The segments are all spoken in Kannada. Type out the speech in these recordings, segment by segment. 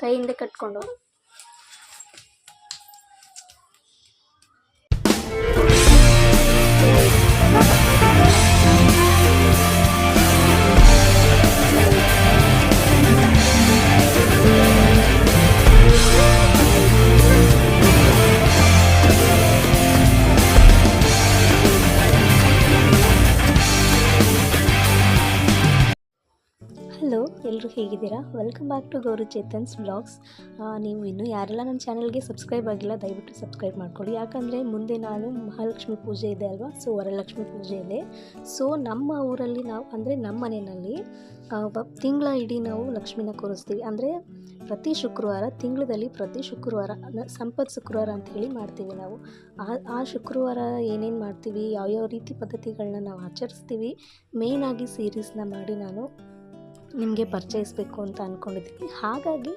ಕೈ ಹಿಂದೆ ಕಟ್ಕೊಂಡು ಹೇಗಿದ್ದೀರಾ? Welcome back to Gowri Chetan's blogs ನೀವು ಇನ್ನೂ ಯಾರೆಲ್ಲ ನನ್ನ ಚಾನಲ್ಗೆ ಸಬ್ಸ್ಕ್ರೈಬ್ ಆಗಿಲ್ಲ, ದಯವಿಟ್ಟು ಸಬ್ಸ್ಕ್ರೈಬ್ ಮಾಡ್ಕೊಳ್ಳಿ. ಯಾಕಂದರೆ ಮುಂದೆ ನಾನು ಮಹಾಲಕ್ಷ್ಮಿ ಪೂಜೆ ಇದೆ ಅಲ್ವಾ? ಸೊ ವರಲಕ್ಷ್ಮಿ ಪೂಜೆ ಇದೆ. ಸೊ ನಮ್ಮ ಊರಲ್ಲಿ ನಾವು, ಅಂದರೆ ನಮ್ಮ ಮನೆಯಲ್ಲಿ ತಿಂಗಳ ಇಡೀ ನಾವು ಲಕ್ಷ್ಮಿನ ಕೂರಿಸ್ತೀವಿ. ಅಂದರೆ ಪ್ರತಿ ಶುಕ್ರವಾರ ತಿಂಗಳಲ್ಲಿ ಪ್ರತಿ ಶುಕ್ರವಾರ ಸಂಪತ್ ಶುಕ್ರವಾರ ಅಂತ ಹೇಳಿ ಮಾಡ್ತೀವಿ ನಾವು. ಆ ಆ ಶುಕ್ರವಾರ ಏನೇನು ಮಾಡ್ತೀವಿ, ಯಾವ್ಯಾವ ರೀತಿ ಪದ್ಧತಿಗಳನ್ನ ನಾವು ಆಚರಿಸ್ತೀವಿ ಮೇಯ್ನಾಗಿ ಸೀರೀಸ್ನ ಮಾಡಿ ನಾನು ನಿಮಗೆ ಪರಿಚಯಿಸಬೇಕು ಅಂತ ಅಂದ್ಕೊಂಡಿದ್ದೀನಿ ಹಾಗಾಗಿ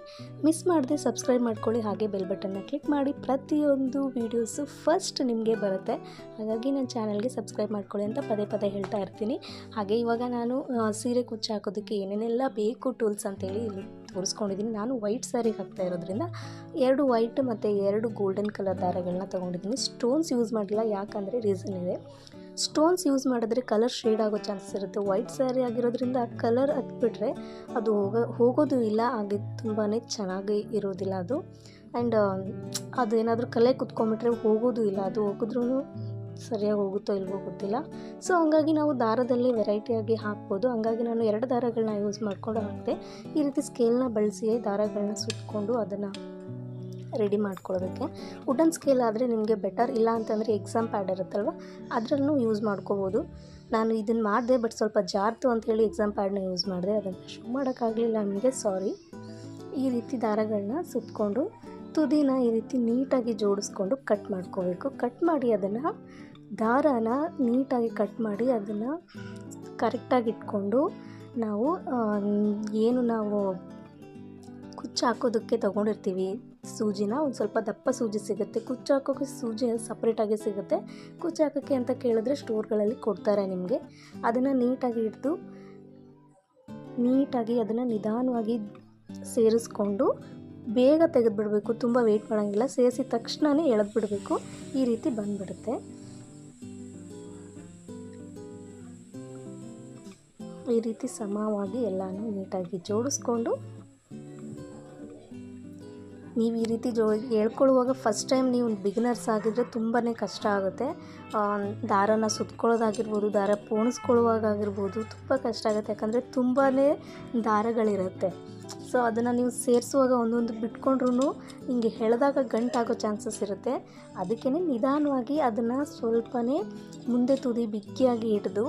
ಮಿಸ್ ಮಾಡದೆ ಸಬ್ಸ್ಕ್ರೈಬ್ ಮಾಡ್ಕೊಳ್ಳಿ, ಹಾಗೆ ಬೆಲ್ ಬಟನ್ನ ಕ್ಲಿಕ್ ಮಾಡಿ. ಪ್ರತಿಯೊಂದು ವೀಡಿಯೋಸು ಫಸ್ಟ್ ನಿಮಗೆ ಬರುತ್ತೆ. ಹಾಗಾಗಿ ನನ್ನ ಚಾನಲ್ಗೆ ಸಬ್ಸ್ಕ್ರೈಬ್ ಮಾಡ್ಕೊಳ್ಳಿ ಅಂತ ಪದೇ ಪದೇ ಹೇಳ್ತಾ ಇರ್ತೀನಿ. ಹಾಗೆ ಇವಾಗ ನಾನು ಸೀರೆ ಕುಚ್ಚ ಹಾಕೋದಕ್ಕೆ ಏನೇನೆಲ್ಲ ಬೇಕು ಟೂಲ್ಸ್ ಅಂತೇಳಿ ಇಲ್ಲಿ ತೋರಿಸ್ಕೊಂಡಿದ್ದೀನಿ. ನಾನು ವೈಟ್ ಸ್ಯಾರಿಗೆ ಹಾಕ್ತಾ ಇರೋದ್ರಿಂದ ಎರಡು ವೈಟ್ ಮತ್ತು ಎರಡು ಗೋಲ್ಡನ್ ಕಲರ್ ದಾರಗಳನ್ನ ತೊಗೊಂಡಿದ್ದೀನಿ. ಸ್ಟೋನ್ಸ್ ಯೂಸ್ ಮಾಡಿಲ್ಲ ಯಾಕಂದರೆ ರೀಸನ್ ಇದೆ. ಸ್ಟೋನ್ಸ್ ಯೂಸ್ ಮಾಡಿದ್ರೆ ಕಲರ್ ಶೇಡ್ ಆಗೋ ಚಾನ್ಸಸ್ ಇರುತ್ತೆ. ವೈಟ್ ಸ್ಯಾರಿ ಆಗಿರೋದ್ರಿಂದ ಕಲರ್ ಹತ್ಬಿಟ್ರೆ ಅದು ಹೋಗೋ, ಹೋಗೋದು ಇಲ್ಲ, ಹಾಗೆ ತುಂಬಾ ಚೆನ್ನಾಗಿ ಇರೋದಿಲ್ಲ ಅದು. ಆ್ಯಂಡ್ ಅದು ಏನಾದರೂ ಕಲೆ ಕುತ್ಕೊಂಡ್ಬಿಟ್ರೆ ಹೋಗೋದು ಇಲ್ಲ, ಅದು ಹೋಗಿದ್ರೂ ಸರಿಯಾಗಿ ಹೋಗುತ್ತೋ ಇಲ್ವೋ ಗೊತ್ತಿಲ್ಲ. ಸೊ, ಹಂಗಾಗಿ ನಾವು ದಾರದಲ್ಲಿ ವೆರೈಟಿಯಾಗಿ ಹಾಕ್ಬೋದು. ಹಂಗಾಗಿ ನಾನು ಎರಡು ದಾರಗಳನ್ನ ಯೂಸ್ ಮಾಡಿಕೊಂಡು ಹಾಕಿದೆ, ಈ ರೀತಿ ಸ್ಕೇಲ್ನ ಬಳಸಿ ದಾರಗಳನ್ನ ಸುತ್ತಕೊಂಡು ಅದನ್ನು ರೆಡಿ ಮಾಡ್ಕೊಳ್ಳೋದಕ್ಕೆ. ವುಡನ್ ಸ್ಕೇಲ್ ಆದರೆ ನಿಮಗೆ ಬೆಟರ್ ಇಲ್ಲ ಅಂತಂದರೆ ಎಕ್ಸಾಮ್ ಪ್ಯಾಡ್ ಇರುತ್ತಲ್ವ? ಅದರಲ್ಲೂ ಯೂಸ್ ಮಾಡ್ಕೋಬೋದು. ನಾನು ಇದನ್ನು ಮಾಡಿದೆ ಬಟ್ ಸ್ವಲ್ಪ ಜಾರ್ತು ಅಂತೇಳಿ ಎಕ್ಸಾಮ್ ಪ್ಯಾಡ್ನ ಯೂಸ್ ಮಾಡಿದೆ. ಅದನ್ನು ಶೂ ಮಾಡೋಕ್ಕಾಗಲಿಲ್ಲ ನನಗೆ ಸಾರಿ ಈ ರೀತಿ ದಾರಗಳನ್ನ ಸುತ್ತಕೊಂಡು ತುದಿನ ಈ ರೀತಿ ನೀಟಾಗಿ ಜೋಡಿಸ್ಕೊಂಡು ಕಟ್ ಮಾಡ್ಕೋಬೇಕು. ಕಟ್ ಮಾಡಿ ಅದನ್ನು ದಾರಾನ ನೀಟಾಗಿ ಕಟ್ ಮಾಡಿ ಅದನ್ನು ಕರೆಕ್ಟಾಗಿ ಇಟ್ಕೊಂಡು ನಾವು ಏನು ನಾವು ಕುಚ್ಚು ಹಾಕೋದಕ್ಕೆ ತೊಗೊಂಡಿರ್ತೀವಿ. ಸೂಜಿನ ಒಂದು ಸ್ವಲ್ಪ ದಪ್ಪ ಸೂಜಿ ಸಿಗುತ್ತೆ. ಕುಚ್ಚು ಹಾಕೋಕ್ಕೆ ಸೂಜಿ ಸಪ್ರೇಟಾಗಿ ಸಿಗುತ್ತೆ. ಕುಚ್ಚು ಹಾಕೋಕ್ಕೆ ಅಂತ ಕೇಳಿದ್ರೆ ಸ್ಟೋರ್ಗಳಲ್ಲಿ ಕೊಡ್ತಾರೆ ನಿಮಗೆ. ಅದನ್ನು ನೀಟಾಗಿ ಹಿಡಿದು ನೀಟಾಗಿ ಅದನ್ನು ನಿಧಾನವಾಗಿ ಸೇರಿಸ್ಕೊಂಡು ಬೇಗ ತೆಗೆದುಬಿಡಬೇಕು. ತುಂಬ ವೆಯ್ಟ್ ಮಾಡೋಂಗಿಲ್ಲ. ಸೇರಿಸಿದ ತಕ್ಷಣವೇ ಎಳೆದ್ಬಿಡಬೇಕು. ಈ ರೀತಿ ಬಂದುಬಿಡುತ್ತೆ. ಈ ರೀತಿ ಸಮವಾಗಿ ಎಲ್ಲನೂ ನೀಟಾಗಿ ಜೋಡಿಸ್ಕೊಂಡು ನೀವು ಈ ರೀತಿ ಜೋ ಹೇಳ್ಕೊಳ್ಳುವಾಗ ಫಸ್ಟ್ ಟೈಮ್ ನೀವು ಬಿಗಿನರ್ಸ್ ಆಗಿದ್ದರೆ ತುಂಬಾ ಕಷ್ಟ ಆಗುತ್ತೆ. ದಾರನ ಸುತ್ಕೊಳ್ಳೋದಾಗಿರ್ಬೋದು, ದಾರ ಪೋಣಿಸ್ಕೊಳ್ಳುವಾಗಾಗಿರ್ಬೋದು ತುಂಬ ಕಷ್ಟ ಆಗುತ್ತೆ. ಯಾಕಂದರೆ ತುಂಬಾ ದಾರಗಳಿರುತ್ತೆ. ಸೊ ಅದನ್ನು ನೀವು ಸೇರಿಸುವಾಗ ಒಂದೊಂದು ಬಿಟ್ಕೊಂಡ್ರೂ ಹಿಂಗೆ ಹೇಳಿದಾಗ ಗಂಟಾಗೋ ಚಾನ್ಸಸ್ ಇರುತ್ತೆ. ಅದಕ್ಕೇ ನಿಧಾನವಾಗಿ ಅದನ್ನು ಸ್ವಲ್ಪನೇ ಮುಂದೆ ತುದಿ ಬಿಕ್ಕಿಯಾಗಿ ಹಿಡಿದು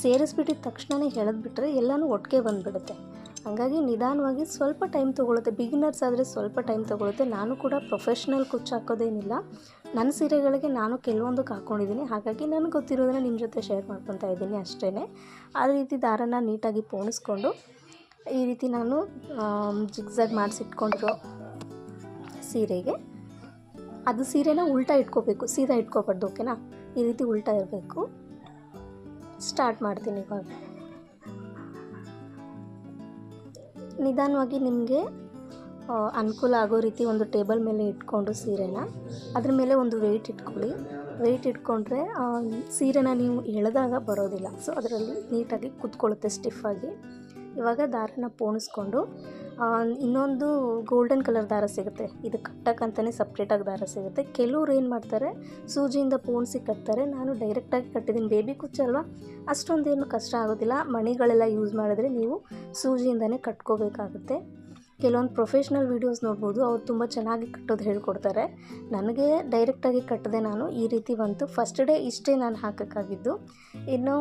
ಸೇರಿಸ್ಬಿಟ್ಟಿದ ತಕ್ಷಣವೇ ಎಳೆದ್ಬಿಟ್ರೆ ಎಲ್ಲನೂ ಒಟ್ಟಿಗೆ ಬಂದುಬಿಡುತ್ತೆ. ಹಾಗಾಗಿ ನಿಧಾನವಾಗಿ ಸ್ವಲ್ಪ ಟೈಮ್ ತೊಗೊಳುತ್ತೆ. ಬಿಗಿನರ್ಸ್ ಆದರೆ ಸ್ವಲ್ಪ ಟೈಮ್ ತೊಗೊಳುತ್ತೆ. ನಾನು ಕೂಡ ಪ್ರೊಫೆಷ್ನಲ್ ಕುಚ್ಚು ಹಾಕೋದೇನಿಲ್ಲ. ನನ್ನ ಸೀರೆಗಳಿಗೆ ನಾನು ಕೆಲವೊಂದು ಹಾಕ್ಕೊಂಡಿದ್ದೀನಿ ಹಾಗಾಗಿ ನನಗೆ ಗೊತ್ತಿರೋದನ್ನ ನಿಮ್ಮ ಜೊತೆ ಶೇರ್ ಮಾಡ್ಕೊತಾ ಇದ್ದೀನಿ ಅಷ್ಟೇ ಆ ರೀತಿ ದಾರನ ನೀಟಾಗಿ ಪೋಣಿಸ್ಕೊಂಡು ಈ ರೀತಿ ನಾನು ಜಿಗ್ಸಾಗ್ ಮಾಡಿಸಿಟ್ಕೊಂಡಿರೋ ಸೀರೆಗೆ ಅದು ಸೀರೆನ ಉಲ್ಟಾ ಇಟ್ಕೋಬೇಕು. ಸೀದಾ ಇಟ್ಕೋಬಾರ್ದು, ಓಕೆನಾ? ಈ ರೀತಿ ಉಲ್ಟಾ ಇರಬೇಕು. ಸ್ಟಾರ್ಟ್ ಮಾಡ್ತೀನಿ ಇವಾಗ. ನಿಧಾನವಾಗಿ ನಿಮಗೆ ಅನುಕೂಲ ಆಗೋ ರೀತಿ ಒಂದು ಟೇಬಲ್ ಮೇಲೆ ಇಟ್ಕೊಂಡು ಸೀರೆನ. ಅದ್ರ ಮೇಲೆ ಒಂದು ವೆಯ್ಟ್ ಇಟ್ಕೊಳ್ಳಿ. ವೆಯ್ಟ್ ಇಟ್ಕೊಂಡ್ರೆ ಸೀರೆನ ನೀವು ಎಳೆದಾಗ ಬರೋದಿಲ್ಲ. ಸೊ ಅದರಲ್ಲಿ ನೀಟಾಗಿ ಕುತ್ಕೊಳ್ಳುತ್ತೆ ಸ್ಟಿಫಾಗಿ ಇವಾಗ ದಾರನ ಪೋಣಿಸ್ಕೊಂಡು ಇನ್ನೊಂದು ಗೋಲ್ಡನ್ ಕಲರ್ ದಾರ ಸಿಗುತ್ತೆ. ಇದು ಕಟ್ಟಕ್ಕಂತಲೇ ಸಪ್ರೇಟಾಗಿ ದಾರ ಸಿಗುತ್ತೆ. ಕೆಲವ್ರು ಏನು ಮಾಡ್ತಾರೆ, ಸೂಜಿಯಿಂದ ಪೋಣಿಸಿ ಕಟ್ತಾರೆ. ನಾನು ಡೈರೆಕ್ಟಾಗಿ ಕಟ್ಟಿದ್ದೀನಿ ಬೇಬಿ ಕುಚ್ಚಲ್ವಾ ಅಷ್ಟೊಂದೇನು ಕಷ್ಟ ಆಗೋದಿಲ್ಲ. ಮಣಿಗಳೆಲ್ಲ ಯೂಸ್ ಮಾಡಿದ್ರೆ ನೀವು ಸೂಜಿಯಿಂದನೇ ಕಟ್ಕೋಬೇಕಾಗುತ್ತೆ. ಕೆಲವೊಂದು ಪ್ರೊಫೆಷ್ನಲ್ ವೀಡಿಯೋಸ್ ನೋಡ್ಬೋದು. ಅವ್ರು ತುಂಬ ಚೆನ್ನಾಗಿ ಕಟ್ಟೋದು ಹೇಳ್ಕೊಡ್ತಾರೆ. ನನಗೆ ಡೈರೆಕ್ಟಾಗಿ ಕಟ್ಟದೆ ನಾನು ಈ ರೀತಿ ಬಂತು. ಫಸ್ಟ್ ಡೇ ಇಷ್ಟೇ ನಾನು ಹಾಕೋಕ್ಕಾಗಿದ್ದು. ಇನ್ನು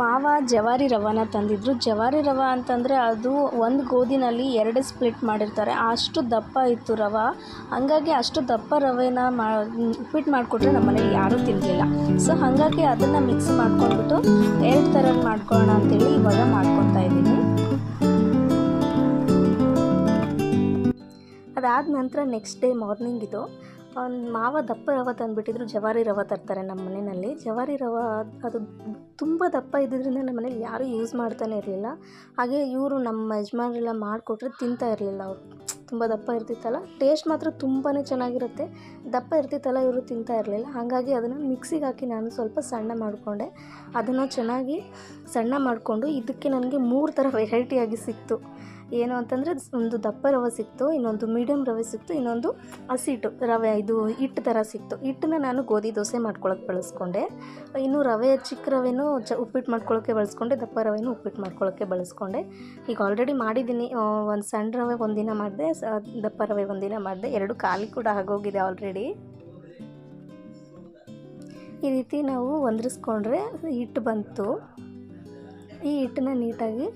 ಮಾವ ಜವಾರಿ ರವಾನ ತಂದಿದ್ರು. ಜವಾರಿ ರವ ಅಂತಂದರೆ ಅದು ಒಂದು ಗೋಧಿನಲ್ಲಿ ಎರಡು ಸ್ಪ್ಲಿಟ್ ಮಾಡಿರ್ತಾರೆ. ಅಷ್ಟು ದಪ್ಪ ಇತ್ತು ರವ. ಹಾಗಾಗಿ ಅಷ್ಟು ದಪ್ಪ ರವೆನ ಮಾ ಉಪ್ಪಿಟ್ಟು ಮಾಡಿಕೊಟ್ರೆ ನಮ್ಮ ಮನೇಲಿ ಯಾರೂ ತಿನ್ನಲಿಲ್ಲ ಸೊ ಹಾಗಾಗಿ ಅದನ್ನು ಮಿಕ್ಸ್ ಮಾಡ್ಕೊಂಡ್ಬಿಟ್ಟು ಎರಡು ಥರ ಮಾಡ್ಕೊಳ್ಳೋಣ ಅಂತೇಳಿ ಇವಾಗ ಮಾಡ್ಕೊತಾ ಇದ್ದೀನಿ. ಅದಾದ ನಂತರ ನೆಕ್ಸ್ಟ್ ಡೇ ಮಾರ್ನಿಂಗ್ ಇದು. ಮಾವ ದಪ್ಪ ರವೆ ತಂದುಬಿಟ್ಟಿದ್ರು, ಜವಾರಿ ರವ ತರ್ತಾರೆ ನಮ್ಮ ಮನೆಯಲ್ಲಿ. ಜವಾರಿ ರವೆ ಅದು ತುಂಬ ದಪ್ಪ ಇದ್ದಿದ್ದರಿಂದ ನಮ್ಮ ಮನೇಲಿ ಯಾರೂ ಯೂಸ್ ಮಾಡ್ತಾನೆ ಇರಲಿಲ್ಲ. ಹಾಗೆ ಇವರು ನಮ್ಮ ಯಜಮಾನ್ರೆಲ್ಲ ಮಾಡಿಕೊಟ್ರೆ ತಿಂತಾ ಇರಲಿಲ್ಲ ಅವರು. ತುಂಬ ದಪ್ಪ ಇರ್ತಿತ್ತಲ್ಲ? ಟೇಸ್ಟ್ ಮಾತ್ರ ತುಂಬಾ ಚೆನ್ನಾಗಿರುತ್ತೆ. ದಪ್ಪ ಇರ್ತಿತ್ತಲ್ಲ ಇವರು ತಿಂತಾ ಇರಲಿಲ್ಲ. ಹಾಗಾಗಿ ಅದನ್ನು ಮಿಕ್ಸಿಗೆ ಹಾಕಿ ನಾನು ಸ್ವಲ್ಪ ಸಣ್ಣ ಮಾಡಿಕೊಂಡೆ. ಅದನ್ನು ಚೆನ್ನಾಗಿ ಸಣ್ಣ ಮಾಡಿಕೊಂಡು ಇದಕ್ಕೆ ನನಗೆ ಮೂರು ಥರ ವೆರೈಟಿಯಾಗಿ ಸಿಕ್ತು. ಏನು ಅಂತಂದರೆ ಒಂದು ದಪ್ಪ ರವೆ ಸಿಕ್ತು, ಇನ್ನೊಂದು ಮೀಡಿಯಮ್ ರವೆ ಸಿಕ್ತು, ಇನ್ನೊಂದು ಹಸಿಟ್ಟು ರವೆ ಇದು ಹಿಟ್ಟು ಥರ ಸಿಕ್ತು. ಹಿಟ್ಟನ್ನ ನಾನು ಗೋಧಿ ದೋಸೆ ಮಾಡ್ಕೊಳಕ್ಕೆ ಬಳಸ್ಕೊಂಡೆ. ಇನ್ನು ರವೆ ಚಿಕ್ಕ ರವೆನೂ ಚ ಉಪ್ಪಿಟ್ಟು ಮಾಡ್ಕೊಳ್ಳೋಕ್ಕೆ ಬಳಸ್ಕೊಂಡೆ, ದಪ್ಪ ರವೆನೂ ಉಪ್ಪಿಟ್ಟು ಮಾಡ್ಕೊಳ್ಳೋಕ್ಕೆ ಬಳಸ್ಕೊಂಡೆ. ಈಗ ಆಲ್ರೆಡಿ ಮಾಡಿದ್ದೀನಿ ಒಂದು ಸಣ್ಣ ರವೆ ಒಂದಿನ ಮಾಡಿದೆ ದಪ್ಪ ರವೆ ಒಂದಿನ ಮಾಡಿದೆ, ಎರಡು ಖಾಲಿ ಕೂಡ ಆಗೋಗಿದೆ ಆಲ್ರೆಡಿ ಈ ರೀತಿ ನಾವು ಹೊಂದಿಸ್ಕೊಂಡ್ರೆ ಹಿಟ್ಟು ಬಂತು. ಈ ಹಿಟ್ಟನ್ನ ನೀಟಾಗಿ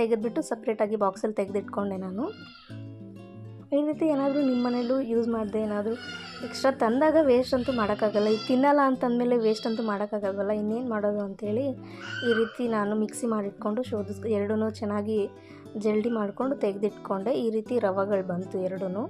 ತೆಗೆದುಬಿಟ್ಟು ಸಪ್ರೇಟಾಗಿ ಬಾಕ್ಸಲ್ಲಿ ತೆಗೆದಿಟ್ಕೊಂಡೆ ನಾನು. ಈ ರೀತಿ ಏನಾದರೂ ನಿಮ್ಮ ಮನೇಲೂ ಯೂಸ್ ಮಾಡಿದೆ, ಏನಾದರೂ ಎಕ್ಸ್ಟ್ರಾ ತಂದಾಗ ವೇಸ್ಟ್ ಅಂತೂ ಮಾಡೋಕ್ಕಾಗಲ್ಲ. ಈಗ ತಿನ್ನಲ್ಲ ಅಂತಂದಮೇಲೆ ವೇಸ್ಟ್ ಅಂತೂ ಮಾಡೋಕ್ಕಾಗಲ್ವಲ್ಲ ಇನ್ನೇನು ಮಾಡೋದು ಅಂಥೇಳಿ ಈ ರೀತಿ ನಾನು ಮಿಕ್ಸಿ ಮಾಡಿಟ್ಕೊಂಡು ಶೋಧಿಸ್ ಎರಡೂ ಚೆನ್ನಾಗಿ ಜಲ್ಡಿ ಮಾಡಿಕೊಂಡು ತೆಗೆದಿಟ್ಕೊಂಡೆ. ಈ ರೀತಿ ರವೆಗಳು ಬಂತು ಎರಡೂ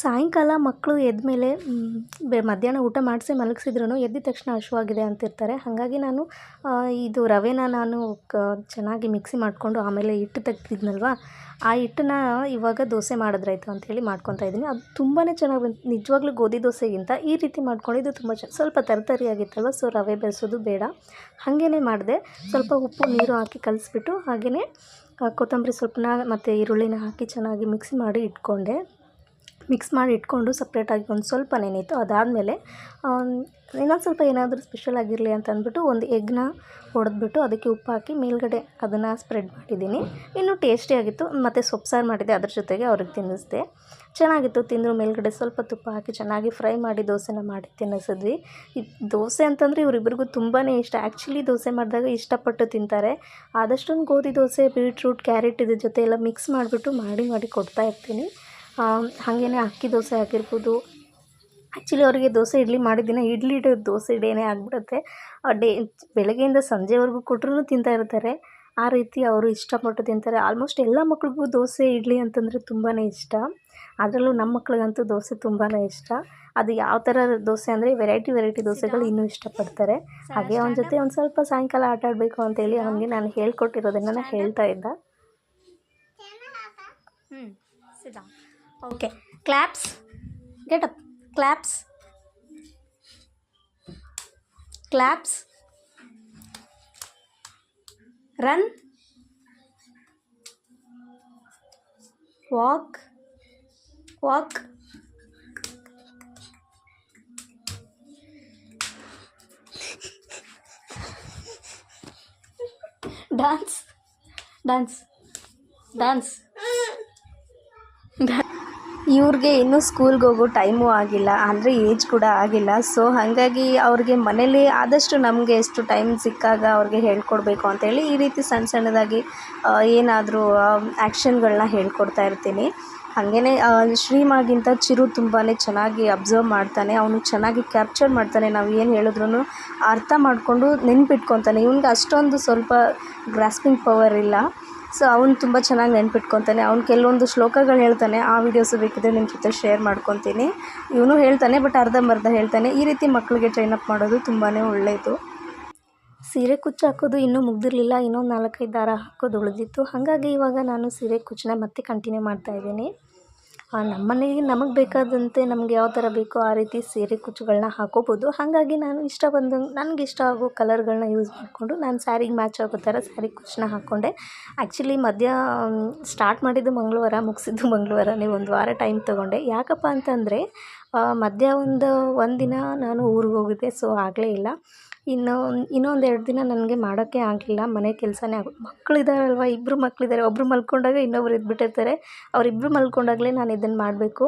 ಸಾಯಂಕಾಲ ಮಕ್ಕಳು ಎದ್ಮೇಲೆ ಬೆ, ಮಧ್ಯಾಹ್ನ ಊಟ ಮಾಡಿಸಿ ಮಲಗಿಸಿದ್ರು ಎದ್ದಿದ ತಕ್ಷಣ ಹಶ್ವಾಗಿದೆ ಅಂತಿರ್ತಾರೆ. ಹಾಗಾಗಿ ನಾನು ಇದು ರವೆನ ನಾನು ಕ, ಚೆನ್ನಾಗಿ ಮಿಕ್ಸಿ ಮಾಡಿಕೊಂಡು ಆಮೇಲೆ ಹಿಟ್ಟು ತೆಗ್ದಿದ್ನಲ್ವ? ಆ ಹಿಟ್ಟನ್ನ ಇವಾಗ ದೋಸೆ ಮಾಡಿದ್ರಾಯ್ತು ಅಂಥೇಳಿ ಮಾಡ್ಕೊತಾ ಇದ್ದೀನಿ. ಅದು ತುಂಬಾ ಚೆನ್ನಾಗಿ ಬಂತು ನಿಜವಾಗ್ಲೂ ಗೋಧಿ ದೋಸೆಗಿಂತ ಈ ರೀತಿ ಮಾಡ್ಕೊಂಡಿದ್ದು ತುಂಬ ಚೆನ್ನ ಸ್ವಲ್ಪ ತರತರಿಯಾಗಿತ್ತಲ್ವ ಸೊ, ರವೆ ಬೆರೆಸೋದು ಬೇಡ. ಹಾಗೇ ಮಾಡಿದೆ. ಸ್ವಲ್ಪ ಉಪ್ಪು, ನೀರು ಹಾಕಿ ಕಲಿಸ್ಬಿಟ್ಟು ಹಾಗೆಯೇ ಕೊತ್ತಂಬರಿ ಸೊಪ್ಪನ್ನ ಮತ್ತು ಈರುಳ್ಳಿನ ಹಾಕಿ ಚೆನ್ನಾಗಿ ಮಿಕ್ಸಿ ಮಾಡಿ ಇಟ್ಕೊಂಡೆ. ಮಿಕ್ಸ್ ಮಾಡಿ ಇಟ್ಕೊಂಡು ಸಪ್ರೇಟಾಗಿ ಒಂದು ಸ್ವಲ್ಪ ನೆನೀತು. ಅದಾದಮೇಲೆ ಇನ್ನೊಂದು ಸ್ವಲ್ಪ ಏನಾದರೂ ಸ್ಪೆಷಲ್ ಆಗಿರಲಿ ಅಂತ ಅಂದ್ಬಿಟ್ಟು ಒಂದು ಎಗ್ನ ಹೊಡೆದ್ಬಿಟ್ಟು ಅದಕ್ಕೆ ಉಪ್ಪು ಹಾಕಿ ಮೇಲ್ಗಡೆ ಅದನ್ನು ಸ್ಪ್ರೆಡ್ ಮಾಡಿದ್ದೀನಿ. ಇನ್ನೂ ಟೇಸ್ಟಿಯಾಗಿತ್ತು ಮತ್ತು ಸೊಪ್ಪು ಮಾಡಿದ್ದೆ, ಅದ್ರ ಜೊತೆಗೆ ಅವ್ರಿಗೆ ತಿನ್ನಿಸ್ದೆ. ಚೆನ್ನಾಗಿತ್ತು. ತಿಂದರು ಮೇಲ್ಗಡೆ ಸ್ವಲ್ಪ ತುಪ್ಪ ಹಾಕಿ ಚೆನ್ನಾಗಿ ಫ್ರೈ ಮಾಡಿ ದೋಸೆನ ಮಾಡಿ ತಿನ್ನಿಸಿದ್ವಿ. ದೋಸೆ ಅಂತಂದರೆ ಇವರಿಬ್ಬರಿಗೂ ತುಂಬಾ ಇಷ್ಟ. ಆ್ಯಕ್ಚುಲಿ ದೋಸೆ ಮಾಡಿದಾಗ ಇಷ್ಟಪಟ್ಟು ತಿಂತಾರೆ. ಆದಷ್ಟೊಂದು ಗೋಧಿ ದೋಸೆ ಬೀಟ್ರೂಟ್ ಕ್ಯಾರೆಟ್ ಇದ್ರ ಜೊತೆ ಎಲ್ಲ ಮಿಕ್ಸ್ ಮಾಡಿಬಿಟ್ಟು ಮಾಡಿ ಮಾಡಿ ಕೊಡ್ತಾ ಇರ್ತೀನಿ. ಹಾಗೆಯೇ ಅಕ್ಕಿ ದೋಸೆ ಆಗಿರ್ಬೋದು. ಆ್ಯಕ್ಚುಲಿ ಅವರಿಗೆ ದೋಸೆ ಇಡ್ಲಿ ಮಾಡಿದ್ದಿನ ಇಡ್ಲಿ ದೋಸೆ ಇಡೇನೇ ಆಗಿಬಿಡುತ್ತೆ. ಡೇ ಬೆಳಗ್ಗೆಯಿಂದ ಸಂಜೆವರೆಗೂ ಕೊಟ್ಟರು ತಿಂತಾ ಇರ್ತಾರೆ. ಆ ರೀತಿ ಅವರು ಇಷ್ಟಪಟ್ಟು ತಿಂತಾರೆ. ಆಲ್ಮೋಸ್ಟ್ ಎಲ್ಲ ಮಕ್ಳಿಗೂ ದೋಸೆ ಇಡ್ಲಿ ಅಂತಂದರೆ ತುಂಬಾ ಇಷ್ಟ. ಅದರಲ್ಲೂ ನಮ್ಮ ಮಕ್ಳಿಗಂತೂ ದೋಸೆ ತುಂಬಾ ಇಷ್ಟ. ಅದು ಯಾವ ಥರ ದೋಸೆ ಅಂದರೆ ವೆರೈಟಿ ವೆರೈಟಿ ದೋಸೆಗಳು ಇನ್ನೂ ಇಷ್ಟಪಡ್ತಾರೆ. ಹಾಗೆ ಅವನ ಜೊತೆ ಒಂದು ಸ್ವಲ್ಪ ಸಾಯಂಕಾಲ ಆಟ ಆಡಬೇಕು ಅಂತೇಳಿ ಅವನಿಗೆ ನಾನು ಹೇಳ್ಕೊಟ್ಟಿರೋದನ್ನು ಹೇಳ್ತಾ ಇದ್ದ. ಹ್ಞೂ Okay. Claps. Get up. Claps. Claps. Run. Walk. Walk. dance dance dance ಇವ್ರಿಗೆ ಇನ್ನೂ ಸ್ಕೂಲ್ಗೆ ಹೋಗೋ ಟೈಮು ಆಗಿಲ್ಲ, ಅಂದರೆ ಏಜ್ ಕೂಡ ಆಗಿಲ್ಲ. ಸೊ ಹಾಗಾಗಿ ಅವ್ರಿಗೆ ಮನೇಲಿ ಆದಷ್ಟು ನಮಗೆ ಎಷ್ಟು ಟೈಮ್ ಸಿಕ್ಕಾಗ ಅವ್ರಿಗೆ ಹೇಳ್ಕೊಡ್ಬೇಕು ಅಂತೇಳಿ ಈ ರೀತಿ ಸಣ್ಣ ಸಣ್ಣದಾಗಿ ಏನಾದರೂ ಆ್ಯಕ್ಷನ್ಗಳನ್ನ ಹೇಳ್ಕೊಡ್ತಾ ಇರ್ತೀನಿ. ಹಾಗೇ ಶ್ರೀಮಾಗಿಂತ ಚಿರು ತುಂಬಾ ಚೆನ್ನಾಗಿ ಅಬ್ಸರ್ವ್ ಮಾಡ್ತಾನೆ. ಅವನು ಚೆನ್ನಾಗಿ ಕ್ಯಾಪ್ಚರ್ ಮಾಡ್ತಾನೆ. ನಾವು ಏನು ಹೇಳಿದ್ರು ಅರ್ಥ ಮಾಡಿಕೊಂಡು ನೆನ್ಪಿಟ್ಕೊತಾನೆ. ಇವ್ನಿಗೆ ಅಷ್ಟೊಂದು ಸ್ವಲ್ಪ ಗ್ರಾಸ್ಪಿಂಗ್ ಪವರ್ ಇಲ್ಲ. ಸೊ ಅವ್ನು ತುಂಬ ಚೆನ್ನಾಗಿ ನೆನ್ಪಿಟ್ಕೊತಾನೆ. ಅವ್ನು ಕೆಲವೊಂದು ಶ್ಲೋಕಗಳು ಹೇಳ್ತಾನೆ. ಆ ವೀಡಿಯೋಸು ಬೇಕಿದ್ರೆ ನಿಮ್ಮ ಜೊತೆ ಶೇರ್ ಮಾಡ್ಕೊತೀನಿ. ಇವನು ಹೇಳ್ತಾನೆ ಬಟ್ ಅರ್ಧಂಬರ್ಧ ಹೇಳ್ತಾನೆ. ಈ ರೀತಿ ಮಕ್ಕಳಿಗೆ ಟ್ರೈನಪ್ ಮಾಡೋದು ತುಂಬಾ ಒಳ್ಳೆಯದು ಸೀರೆ ಕುಚ್ಚು ಹಾಕೋದು ಇನ್ನೂ ಮುಗ್ದಿರಲಿಲ್ಲ. ಇನ್ನೊಂದು ನಾಲ್ಕೈದು ದಾರ ಹಾಕೋದು ಉಳಿದಿತ್ತು. ಹಾಗಾಗಿ ಇವಾಗ ನಾನು ಸೀರೆ ಕುಚ್ಚನ್ನ ಮತ್ತೆ ಕಂಟಿನ್ಯೂ ಮಾಡ್ತಾಯಿದ್ದೀನಿ ನಮ್ಮ ಮನೆಗೆ ನಮಗೆ ಬೇಕಾದಂತೆ ನಮ್ಗೆ ಯಾವ ಥರ ಬೇಕೋ ಆ ರೀತಿ ಸೀರೆ ಕುಚ್ಚುಗಳನ್ನ ಹಾಕೋಬೋದು. ಹಾಗಾಗಿ ನಾನು ಇಷ್ಟ ಬಂದಂಗೆ ನನಗೆ ಇಷ್ಟ ಆಗೋ ಕಲರ್ಗಳನ್ನ ಯೂಸ್ ಮಾಡಿಕೊಂಡು ನಾನು ಸ್ಯಾರಿಗೆ ಮ್ಯಾಚ್ ಆಗೋ ಥರ ಸ್ಯಾರಿ ಕುಚ್ಚನ್ನ ಹಾಕ್ಕೊಂಡೆ ಆ್ಯಕ್ಚುಲಿ ಮಧ್ಯ ಸ್ಟಾರ್ಟ್ ಮಾಡಿದ್ದು ಮಂಗಳವಾರ, ಮುಗಿಸಿದ್ದು ಮಂಗಳವಾರನೇ ಒಂದು ವಾರ ಟೈಮ್ ತೊಗೊಂಡೆ. ಯಾಕಪ್ಪ ಅಂತಂದರೆ ಮಧ್ಯ ಒಂದು, ಒಂದಿನ ನಾನು ಊರಿಗೆ ಹೋಗಿದ್ದೆ ಸೊ ಆಗಲೇ ಇಲ್ಲ. ಇನ್ನು, ಇನ್ನೊಂದು ಎರಡು ದಿನ ನನಗೆ ಮಾಡೋಕ್ಕೆ ಆಗಲಿಲ್ಲ. ಮನೆ ಕೆಲಸನೇ ಆಗೋ ಮಕ್ಕಳಿದಾರಲ್ವ ಇಬ್ಬರು ಮಕ್ಕಳಿದ್ದಾರೆ ಒಬ್ಬರು ಮಲ್ಕೊಂಡಾಗ ಇನ್ನೊಬ್ರು ಎದ್ಬಿಟ್ಟಿರ್ತಾರೆ ಅವರಿಬ್ಬರು ಮಲ್ಕೊಂಡಾಗಲೇ ನಾನು ಇದನ್ನು ಮಾಡಬೇಕು.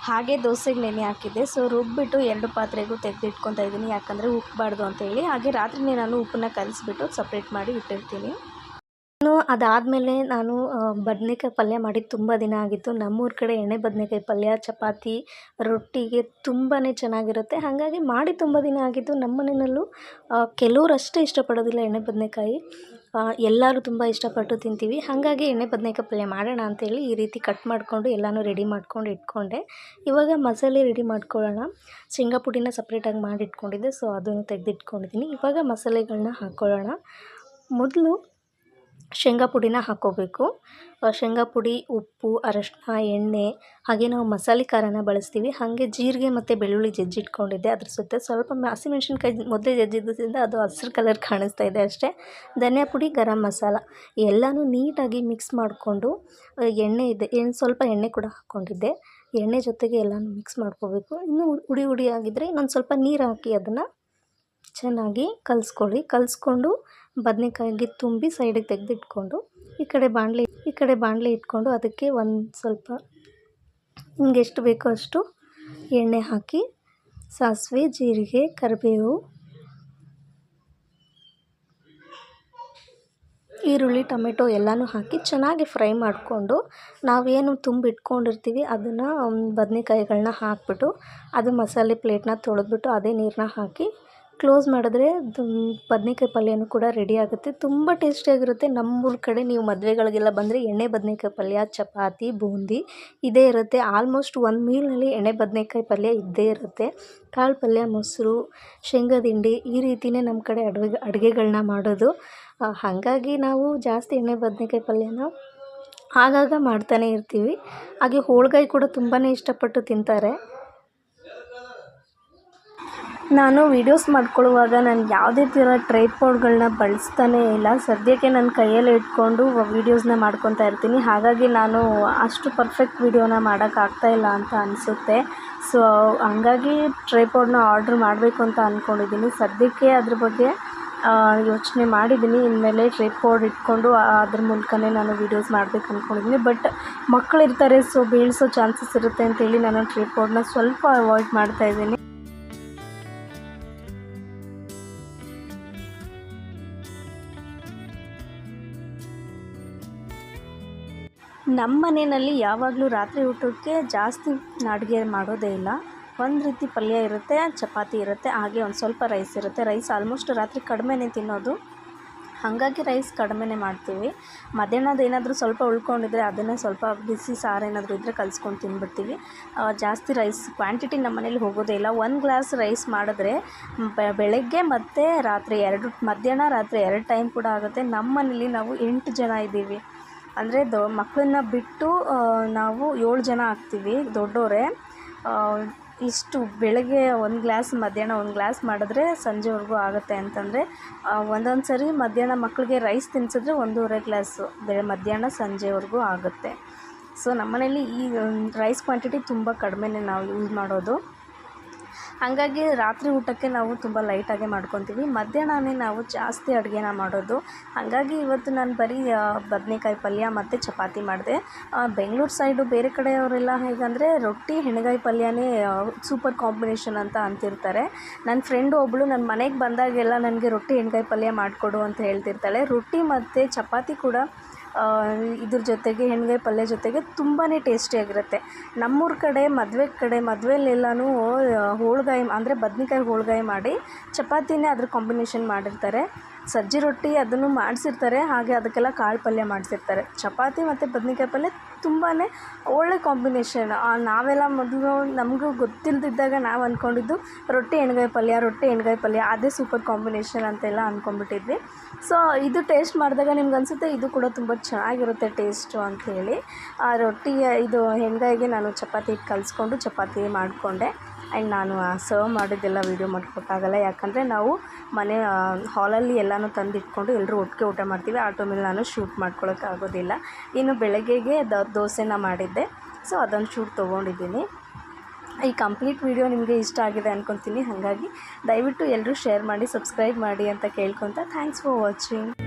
ಹಾಗೆ ದೋಸೆಗೆ ನೆನೆ ಹಾಕಿದ್ದೆ. ಸೊ, ರುಬ್ಬಿಟ್ಟು ಎರಡು ಪಾತ್ರೆಗೂ ತೆಗೆದಿಟ್ಕೊತಾ ಇದ್ದೀನಿ ಯಾಕಂದರೆ ಉಕ್ಕಬಾರ್ದು ಅಂತೇಳಿ. ಹಾಗೆ ರಾತ್ರಿನೇ ನಾನು ಉಪ್ಪನ್ನ ಕಲಸಿಬಿಟ್ಟು ಸಪ್ರೇಟ್ ಮಾಡಿ ಇಟ್ಟಿರ್ತೀನಿ. ಅದಾದಮೇಲೆ ನಾನು ಬದನೇಕಾಯಿ ಪಲ್ಯ ಮಾಡಿ ತುಂಬ ದಿನ ಆಗಿತ್ತು. ನಮ್ಮೂರ ಕಡೆ ಎಣ್ಣೆ ಬದನೇಕಾಯಿ ಪಲ್ಯ, ಚಪಾತಿ, ರೊಟ್ಟಿಗೆ ತುಂಬಾ ಚೆನ್ನಾಗಿರುತ್ತೆ. ಹಾಗಾಗಿ ಮಾಡಿ ತುಂಬ ದಿನ ಆಗಿದ್ದು ನಮ್ಮ ಮನೆಯಲ್ಲೂ ಕೆಲವ್ರು ಅಷ್ಟೇ ಇಷ್ಟಪಡೋದಿಲ್ಲ ಎಣ್ಣೆ ಬದನೇಕಾಯಿ. ಎಲ್ಲರೂ ತುಂಬ ಇಷ್ಟಪಟ್ಟು ತಿಂತೀವಿ. ಹಾಗಾಗಿ ಎಣ್ಣೆ ಬದನೇಕಾಯಿ ಪಲ್ಯ ಮಾಡೋಣ ಅಂತೇಳಿ ಈ ರೀತಿ ಕಟ್ ಮಾಡಿಕೊಂಡು ಎಲ್ಲನೂ ರೆಡಿ ಮಾಡ್ಕೊಂಡು ಇಟ್ಕೊಂಡೆ. ಇವಾಗ ಮಸಾಲೆ ರೆಡಿ ಮಾಡ್ಕೊಳ್ಳೋಣ. ಶೇಂಗಾಪುಡಿನ ಸಪ್ರೇಟಾಗಿ ಮಾಡಿಟ್ಕೊಂಡಿದ್ದೆ ಸೊ ಅದನ್ನು ತೆಗೆದಿಟ್ಕೊಂಡಿದ್ದೀನಿ. ಇವಾಗ ಮಸಾಲೆಗಳನ್ನ ಹಾಕ್ಕೊಳ್ಳೋಣ ಮೊದಲು ಶೇಂಗಾ ಪುಡಿನ ಹಾಕ್ಕೋಬೇಕು ಶೇಂಗಾ ಪುಡಿ, ಉಪ್ಪು, ಅರಶಿನ, ಎಣ್ಣೆ, ಹಾಗೆ ನಾವು ಮಸಾಲೆ ಖಾರನ ಬಳಸ್ತೀವಿ. ಹಾಗೆ ಜೀರಿಗೆ ಮತ್ತು ಬೆಳ್ಳುಳ್ಳಿ ಜಜ್ಜಿಟ್ಕೊಂಡಿದ್ದೆ. ಅದ್ರ ಸುತ್ತ ಸ್ವಲ್ಪ ಹಸಿಮೆಣ್ಸಿನ್ಕಾಯಿ ಮೊದಲೇ ಜಜ್ಜಿದ್ದರಿಂದ ಅದು ಹಸಿರು ಕಲರ್ ಕಾಣಿಸ್ತಾ ಇದೆ ಅಷ್ಟೇ. ಧನಿಯಾ ಪುಡಿ, ಗರಂ ಮಸಾಲ ಎಲ್ಲನೂ ನೀಟಾಗಿ ಮಿಕ್ಸ್ ಮಾಡಿಕೊಂಡು ಎಣ್ಣೆ ಇದೆ. ಏನು ಸ್ವಲ್ಪ ಎಣ್ಣೆ ಕೂಡ ಹಾಕ್ಕೊಂಡಿದ್ದೆ ಎಣ್ಣೆ ಜೊತೆಗೆ ಎಲ್ಲನೂ ಮಿಕ್ಸ್ ಮಾಡ್ಕೋಬೇಕು. ಇನ್ನೂ ಉಡಿ ಉಡಿ ಆಗಿದ್ದರೆ ಇನ್ನೊಂದು ಸ್ವಲ್ಪ ನೀರು ಹಾಕಿ ಅದನ್ನು ಚೆನ್ನಾಗಿ ಕಲಿಸ್ಕೊಳ್ಳಿ. ಕಲಿಸ್ಕೊಂಡು ಬದನೇಕಾಯಿಗೆ ತುಂಬಿ ಸೈಡಿಗೆ ತೆಗೆದಿಟ್ಕೊಂಡು, ಈ ಕಡೆ ಬಾಣಲೆ, ಈ ಕಡೆ ಬಾಣಲೆ ಇಟ್ಕೊಂಡು ಅದಕ್ಕೆ ಒಂದು ಸ್ವಲ್ಪ, ನಿಮ್ಗೆ ಎಷ್ಟು ಬೇಕೋ ಅಷ್ಟು ಎಣ್ಣೆ ಹಾಕಿ, ಸಾಸಿವೆ, ಜೀರಿಗೆ, ಕರಿಬೇವು, ಈರುಳ್ಳಿ, ಟೊಮೆಟೊ ಎಲ್ಲನೂ ಹಾಕಿ ಚೆನ್ನಾಗಿ ಫ್ರೈ ಮಾಡಿಕೊಂಡು, ನಾವೇನು ತುಂಬಿಟ್ಕೊಂಡಿರ್ತೀವಿ ಅದನ್ನು ಬದನೇಕಾಯಿಗಳನ್ನ ಹಾಕಿಬಿಟ್ಟು, ಅದು ಮಸಾಲೆ ಪ್ಲೇಟ್ನ ತೊಳೆದ್ಬಿಟ್ಟು ಅದೇ ನೀರನ್ನ ಹಾಕಿ ಕ್ಲೋಸ್ ಮಾಡಿದ್ರೆ ಬದನೇಕಾಯಿ ಪಲ್ಯನೂ ಕೂಡ ರೆಡಿ ಆಗುತ್ತೆ. ತುಂಬ ಟೇಸ್ಟಿಯಾಗಿರುತ್ತೆ ನಮ್ಮೂರ ಕಡೆ ನೀವು ಮದುವೆಗಳಿಗೆಲ್ಲ ಬಂದರೆ ಎಣ್ಣೆ ಬದನೇಕಾಯಿ ಪಲ್ಯ, ಚಪಾತಿ, ಬೂಂದಿ ಇದೇ ಇರುತ್ತೆ. ಆಲ್ಮೋಸ್ಟ್ ಒಂದು ಮೀಲ್ನಲ್ಲಿ ಎಣ್ಣೆ ಬದನೇಕಾಯಿ ಪಲ್ಯ ಇದ್ದೇ ಇರುತ್ತೆ. ಕಾಳು ಪಲ್ಯ, ಮೊಸರು ಶೇಂಗಾದಿಂಡಿ ಈ ರೀತಿಯೇ ನಮ್ಮ ಕಡೆ ಅಡುಗೆ ಅಡುಗೆಗಳನ್ನ ಮಾಡೋದು. ಹಾಗಾಗಿ ನಾವು ಜಾಸ್ತಿ ಎಣ್ಣೆ ಬದನೇಕಾಯಿ ಪಲ್ಯನ ಆಗಾಗ ಮಾಡ್ತಾನೆ ಇರ್ತೀವಿ. ಹಾಗೆ ಹೋಳ್ಗಾಯಿ ಕೂಡ ತುಂಬಾ ಇಷ್ಟಪಟ್ಟು ತಿಂತಾರೆ. ನಾನು ವೀಡಿಯೋಸ್ ಮಾಡ್ಕೊಳ್ಳುವಾಗ ನಾನು ಯಾವುದೇ ಥರ ಟ್ರೈಪಾಡ್ಗಳನ್ನ ಬಳಸ್ತಾನೇ ಇಲ್ಲ. ಸದ್ಯಕ್ಕೆ ನನ್ನ ಕೈಯಲ್ಲಿ ಇಟ್ಕೊಂಡು ವೀಡಿಯೋಸ್ನ ಮಾಡ್ಕೊತಾ ಇರ್ತೀನಿ. ಹಾಗಾಗಿ ನಾನು ಅಷ್ಟು ಪರ್ಫೆಕ್ಟ್ ವೀಡಿಯೋನ ಮಾಡೋಕ್ಕಾಗ್ತಾ ಇಲ್ಲ ಅಂತ ಅನಿಸುತ್ತೆ. ಸೊ ಹಂಗಾಗಿ ಟ್ರೈಪಾಡ್ನ ಆರ್ಡ್ರ್ ಮಾಡಬೇಕು ಅಂತ ಅಂದ್ಕೊಂಡಿದ್ದೀನಿ ಸದ್ಯಕ್ಕೆ ಅದ್ರ ಬಗ್ಗೆ ಯೋಚನೆ ಮಾಡಿದ್ದೀನಿ. ಇನ್ಮೇಲೆ ಟ್ರೈಪಾಡ್ ಇಟ್ಕೊಂಡು ಅದ್ರ ಮೂಲಕನೇ ನಾನು ವೀಡಿಯೋಸ್ ಮಾಡಬೇಕು ಅಂದ್ಕೊಂಡಿದ್ದೀನಿ ಬಟ್ ಮಕ್ಕಳಿರ್ತಾರೆ ಸೊ ಬೀಳಿಸೋ ಚಾನ್ಸಸ್ ಇರುತ್ತೆ ಅಂತೇಳಿ ನಾನು ಟ್ರೈಪಾಡ್ನ ಸ್ವಲ್ಪ ಅವಾಯ್ಡ್ ಮಾಡ್ತಾಯಿದ್ದೀನಿ ನಮ್ಮ ಮನೆಯಲ್ಲಿ ಯಾವಾಗಲೂ ರಾತ್ರಿ ಊಟಕ್ಕೆ ಜಾಸ್ತಿ ಅಡುಗೆ ಮಾಡೋದೇ ಇಲ್ಲ. ಒಂದು ರೀತಿ ಪಲ್ಯ ಇರುತ್ತೆ, ಚಪಾತಿ ಇರುತ್ತೆ, ಹಾಗೆ ಒಂದು ಸ್ವಲ್ಪ ರೈಸ್ ಇರುತ್ತೆ. ರೈಸ್ ಆಲ್ಮೋಸ್ಟ್ ರಾತ್ರಿ ಕಡಿಮೆನೇ ತಿನ್ನೋದು. ಹಾಗಾಗಿ ರೈಸ್ ಕಡಿಮೆನೇ ಮಾಡ್ತೀವಿ. ಮಧ್ಯಾಹ್ನದ ಏನಾದರೂ ಸ್ವಲ್ಪ ಉಳ್ಕೊಂಡಿದ್ರೆ ಅದನ್ನೇ ಸ್ವಲ್ಪ ಬಿಸಿ ಸಾರು ಏನಾದರೂ ಇದ್ದರೆ ಕಲಿಸ್ಕೊಂಡು ತಿಂದ್ಬಿಡ್ತೀವಿ ಜಾಸ್ತಿ ರೈಸ್ ಕ್ವಾಂಟಿಟಿ ನಮ್ಮ ಮನೇಲಿ ಹೋಗೋದೇ ಇಲ್ಲ. ಒಂದು ಗ್ಲಾಸ್ ರೈಸ್ ಮಾಡಿದ್ರೆ ಬೆಳಗ್ಗೆ ಮತ್ತು ರಾತ್ರಿ ಎರಡು, ಮಧ್ಯಾಹ್ನ ರಾತ್ರಿ ಎರಡು ಟೈಮ್ ಕೂಡ ಆಗುತ್ತೆ. ನಮ್ಮ ಮನೇಲಿ ನಾವು ಎಂಟು ಜನ ಇದ್ದೀವಿ. ಅಂದರೆ ದೊ ಮಕ್ಕಳನ್ನ ಬಿಟ್ಟು ನಾವು ಏಳು ಜನ ಆಗ್ತೀವಿ ದೊಡ್ಡವರೇ ಇಷ್ಟು ಬೆಳಗ್ಗೆ ಒಂದು ಗ್ಲಾಸ್ ಮಧ್ಯಾಹ್ನ ಒಂದು ಗ್ಲಾಸ್ ಮಾಡಿದ್ರೆ ಸಂಜೆವರೆಗೂ ಆಗುತ್ತೆ ಅಂತಂದರೆ ಒಂದೊಂದು ಸರಿ ಮಧ್ಯಾಹ್ನ ಮಕ್ಕಳಿಗೆ ರೈಸ್ ತಿನ್ಸಿದ್ರೆ ಒಂದೂವರೆ ಗ್ಲಾಸು ಬೆ ಮಧ್ಯಾಹ್ನ ಸಂಜೆವರೆಗೂ ಆಗುತ್ತೆ. ಸೊ ನಮ್ಮನೇಲಿ ಈ ರೈಸ್ ಕ್ವಾಂಟಿಟಿ ತುಂಬ ಕಡಿಮೆನೇ ನಾವು ಯೂಸ್ ಮಾಡೋದು. ಹಾಗಾಗಿ ರಾತ್ರಿ ಊಟಕ್ಕೆ ನಾವು ತುಂಬ ಲೈಟಾಗೆ ಮಾಡ್ಕೊತೀವಿ. ಮಧ್ಯಾಹ್ನನೇ ನಾವು ಜಾಸ್ತಿ ಅಡುಗೆನ ಮಾಡೋದು. ಹಾಗಾಗಿ ಇವತ್ತು ನಾನು ಬರೀ ಬದನೆಕಾಯಿ ಪಲ್ಯ ಮತ್ತು ಚಪಾತಿ ಮಾಡಿದೆ. ಬೆಂಗಳೂರು ಸೈಡು ಬೇರೆ ಕಡೆಯವರೆಲ್ಲ ಹೇಗಂದರೆ ರೊಟ್ಟಿ, ಹೆಣಗಾಯಿ ಪಲ್ಯನೇ ಸೂಪರ್ ಕಾಂಬಿನೇಷನ್ ಅಂತ ಅಂತಿರ್ತಾರೆ. ನನ್ನ ಫ್ರೆಂಡ್ ಒಬ್ಬಳು ನನ್ನ ಮನೆಗೆ ಬಂದಾಗೆಲ್ಲ ನನಗೆ ರೊಟ್ಟಿ, ಹೆಣ್ಗಾಯಿ ಪಲ್ಯ ಮಾಡಿಕೊಡು ಅಂತ ಹೇಳ್ತಿರ್ತಾಳೆ. ರೊಟ್ಟಿ ಮತ್ತು ಚಪಾತಿ ಕೂಡ ಇದ್ರ ಜೊತೆಗೆ ಹೆಣ್ಗಾಯಿ ಪಲ್ಯ ಜೊತೆಗೆ ತುಂಬಾ ಟೇಸ್ಟಿಯಾಗಿರುತ್ತೆ ನಮ್ಮೂರ ಕಡೆ, ಮದುವೆ ಕಡೆ ಮದುವೆಲೆಲ್ಲನೂ ಹೋಳ್ಗಾಯಿ ಅಂದರೆ ಬದ್ನೆಕಾಯಿ ಹೋಳ್ಗಾಯಿ ಮಾಡಿ ಚಪಾತಿನೇ ಅದ್ರ ಕಾಂಬಿನೇಷನ್ ಮಾಡಿರ್ತಾರೆ. ಸಜ್ಜಿ ರೊಟ್ಟಿ ಅದನ್ನು ಮಾಡಿಸಿರ್ತಾರೆ, ಹಾಗೆ ಅದಕ್ಕೆಲ್ಲ ಕಾಳು ಪಲ್ಯ ಮಾಡಿಸಿರ್ತಾರೆ. ಚಪಾತಿ ಮತ್ತು ಬದ್ನೆಕಾಯಿ ಪಲ್ಯ ತುಂಬಾ ಒಳ್ಳೆ ಕಾಂಬಿನೇಷನ್ ನಾವೆಲ್ಲ ಮೊದಲು ನಮಗೂ ಗೊತ್ತಿಲ್ಲದಿದ್ದಾಗ ನಾವು ಅಂದ್ಕೊಂಡಿದ್ದು ರೊಟ್ಟಿ, ಎಣ್ಗಾಯಿ ಪಲ್ಯ, ರೊಟ್ಟಿ, ಎಣ್ಗಾಯಿ ಪಲ್ಯ, ಅದೇ ಸೂಪರ್ ಕಾಂಬಿನೇಷನ್ ಅಂತೆಲ್ಲ ಅಂದ್ಕೊಂಡ್ಬಿಟ್ಟಿದ್ವಿ ಸೊ ಇದು ಟೇಸ್ಟ್ ಮಾಡಿದಾಗ ನಿಮ್ಗೆ ಅನಿಸುತ್ತೆ ಇದು ಕೂಡ ತುಂಬ ಚೆನ್ನಾಗಿರುತ್ತೆ ಟೇಸ್ಟು ಅಂಥೇಳಿ ಆ ರೊಟ್ಟಿ, ಇದು ಹೆಂಗಾಯಿಗೆ ನಾನು ಚಪಾತಿ ಕಲಿಸ್ಕೊಂಡು ಚಪಾತಿ ಮಾಡಿಕೊಂಡೆ. ಆ್ಯಂಡ್ ನಾನು ಸರ್ವ್ ಮಾಡಿದ್ದೆಲ್ಲ ವೀಡಿಯೋ ಮಾಡ್ಕೊಕ್ಕಾಗಲ್ಲ ಯಾಕಂದರೆ ನಾವು ಮನೆ ಹಾಲಲ್ಲಿ ಎಲ್ಲನೂ ತಂದಿಟ್ಕೊಂಡು ಎಲ್ಲರೂ ಒಟ್ಟಿಗೆ ಊಟ ಮಾಡ್ತೀವಿ. ಆಟೋ ಮೇಲೆ ನಾನು ಶೂಟ್ ಮಾಡ್ಕೊಳ್ಳೋಕ್ಕಾಗೋದಿಲ್ಲ ಇನ್ನು ಬೆಳಗ್ಗೆಗೆ ದೋಸೆನ ಮಾಡಿದ್ದೆ. ಸೊ ಅದೊಂದು ಶೂಟ್ ತೊಗೊಂಡಿದ್ದೀನಿ. ಈ ಕಂಪ್ಲೀಟ್ ವಿಡಿಯೋ ನಿಮಗೆ ಇಷ್ಟ ಆಗಿದೆ ಅಂದ್ಕೊತೀನಿ ಹಾಗಾಗಿ ದಯವಿಟ್ಟು ಎಲ್ಲರೂ ಶೇರ್ ಮಾಡಿ, ಸಬ್ಸ್ಕ್ರೈಬ್ ಮಾಡಿ ಅಂತ ಕೇಳ್ಕೊತ. Thanks for watching.